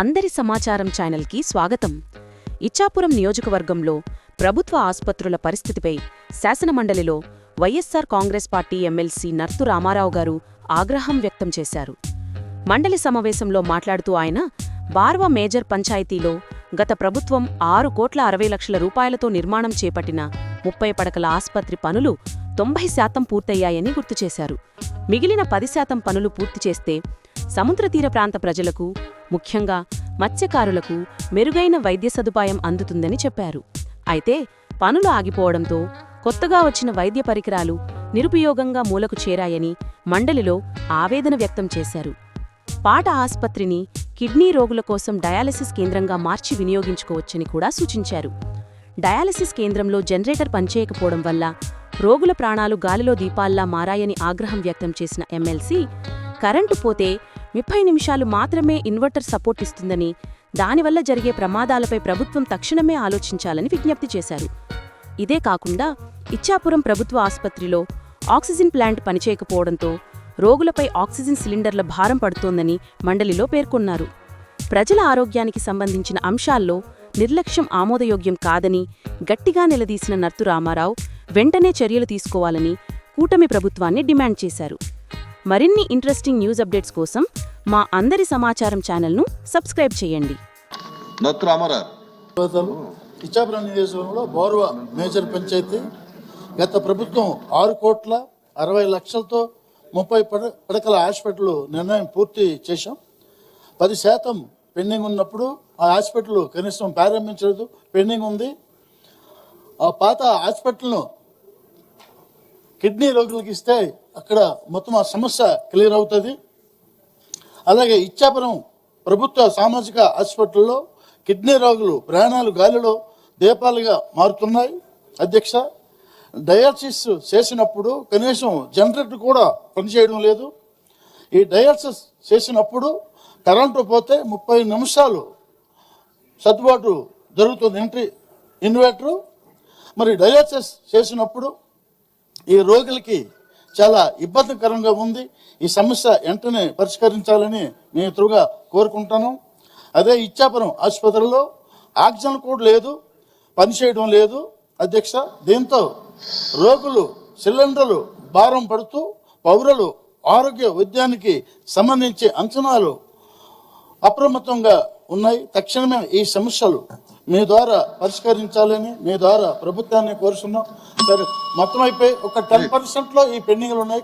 అందరి సమాచారం ఛానల్కి స్వాగతం. ఇచ్చాపురం నియోజకవర్గంలో ప్రభుత్వ ఆసుపత్రుల పరిస్థితిపై శాసనమండలిలో YSR Congress party MLC Nartu Ramarao గారు ఆగ్రహం వ్యక్తం చేశారు. మండలి సమావేశంలో మాట్లాడుతూ ఆయన బార్వ మేజర్ పంచాయతీలో గత ప్రభుత్వం ఆరు కోట్ల అరవై లక్షల రూపాయలతో నిర్మాణం చేపట్టిన ముప్పై పడకల ఆస్పత్రి పనులు తొంభై శాతం పూర్తయ్యాయని గుర్తు చేశారు. మిగిలిన పది శాతం పనులు పూర్తి చేస్తే సముద్రతీర ప్రాంత ప్రజలకు ముఖ్యంగా మత్స్యకారులకు మెరుగైన వైద్య సదుపాయం అందుతుందని చెప్పారు. అయితే పనులు ఆగిపోవడంతో కొత్తగా వచ్చిన వైద్య పరికరాలు నిరుపయోగంగా మూలకు చేరాయని మండలిలో ఆవేదన వ్యక్తం చేశారు. పాట ఆస్పత్రిని కిడ్నీ రోగుల కోసం డయాలసిస్ కేంద్రంగా మార్చి వినియోగించుకోవచ్చని కూడా సూచించారు. డయాలసిస్ కేంద్రంలో జనరేటర్ పనిచేయకపోవడం వల్ల రోగుల ప్రాణాలు గాలిలో దీపాల్లా మారాయని ఆగ్రహం వ్యక్తం చేసిన ఎమ్మెల్సీ కరెంటు పోతే ముప్పై నిమిషాలు మాత్రమే ఇన్వర్టర్ సపోర్ట్ ఇస్తుందని దానివల్ల జరిగే ప్రమాదాలపై ప్రభుత్వం తక్షణమే ఆలోచించాలని విజ్ఞప్తి చేశారు. ఇదే కాకుండా ఇచ్చాపురం ప్రభుత్వ ఆసుపత్రిలో ఆక్సిజన్ ప్లాంట్ పనిచేయకపోవడంతో రోగులపై ఆక్సిజన్ సిలిండర్ల భారం పడుతోందని మండలిలో పేర్కొన్నారు. ప్రజల ఆరోగ్యానికి సంబంధించిన అంశాల్లో నిర్లక్ష్యం ఆమోదయోగ్యం కాదని గట్టిగా నిలదీసిన నర్తు రామారావు వెంటనే చర్యలు తీసుకోవాలని కూటమి ప్రభుత్వాన్ని డిమాండ్ చేశారు. మరిన్ని ఇంట్రెస్టింగ్ న్యూస్ అప్డేట్స్ కోసం మా అందరి సమాచారం ఛానల్ను సబ్స్క్రైబ్ చేయండి. ఇచ్చాపురం నియోజకవర్గంలో బోర్వా మేజర్ పంచాయతీ. గత ప్రభుత్వం ఆరు కోట్ల అరవై లక్షలతో ముప్పై పడ పడకల హాస్పిటల్ నిర్ణయం పూర్తి చేశాం. పది శాతం పెండింగ్ ఉన్నప్పుడు ఆ హాస్పిటల్ కనీసం ప్రారంభించలేదు పెండింగ్ ఉంది. ఆ పాత హాస్పిటల్ను కిడ్నీ రోగులకు ఇస్తే అక్కడ మొత్తం ఆ సమస్య క్లియర్ అవుతుంది. అలాగే ఇచ్చాపురం ప్రభుత్వ సామాజిక హాస్పిటల్లో కిడ్నీ రోగులు ప్రాణాలు గాలిలో దీపాలుగా మారుతున్నాయి. అధ్యక్ష డయాలసిస్ చేసినప్పుడు కనీసం జనరేటర్ కూడా పనిచేయడం లేదు. ఈ డయాలసిస్ చేసినప్పుడు కరెంటు పోతే ముప్పై నిమిషాలు సర్దుబాటు జరుగుతుంది. ఇంటి ఇన్వర్టరు. మరి డయాలసిస్ చేసినప్పుడు ఈ రోగులకి చాలా ఇబ్బందికరంగా ఉంది. ఈ సమస్య వెంటనే పరిష్కరించాలని నేను ఎదురుగా కోరుకుంటాను. అదే ఇచ్చాపురం ఆసుపత్రిలో ఆక్సిజన్ కూడా లేదు పనిచేయడం లేదు. అధ్యక్ష దీంతో రోగులు సిలిండర్లు భారం పడుతూ పౌరులు ఆరోగ్య వైద్యానికి సంబంధించి అంచనాలు అప్రమత్తంగా ఉన్నాయి. తక్షణమే ఈ సమస్యలు మీ ద్వారా పరిష్కరించాలని మీ ద్వారా ప్రభుత్వాన్ని కోరుతున్నాం సరే మొత్తం అయిపోయి ఒక టెన్ పర్సెంట్లో ఈ పెండింగ్లు ఉన్నాయి.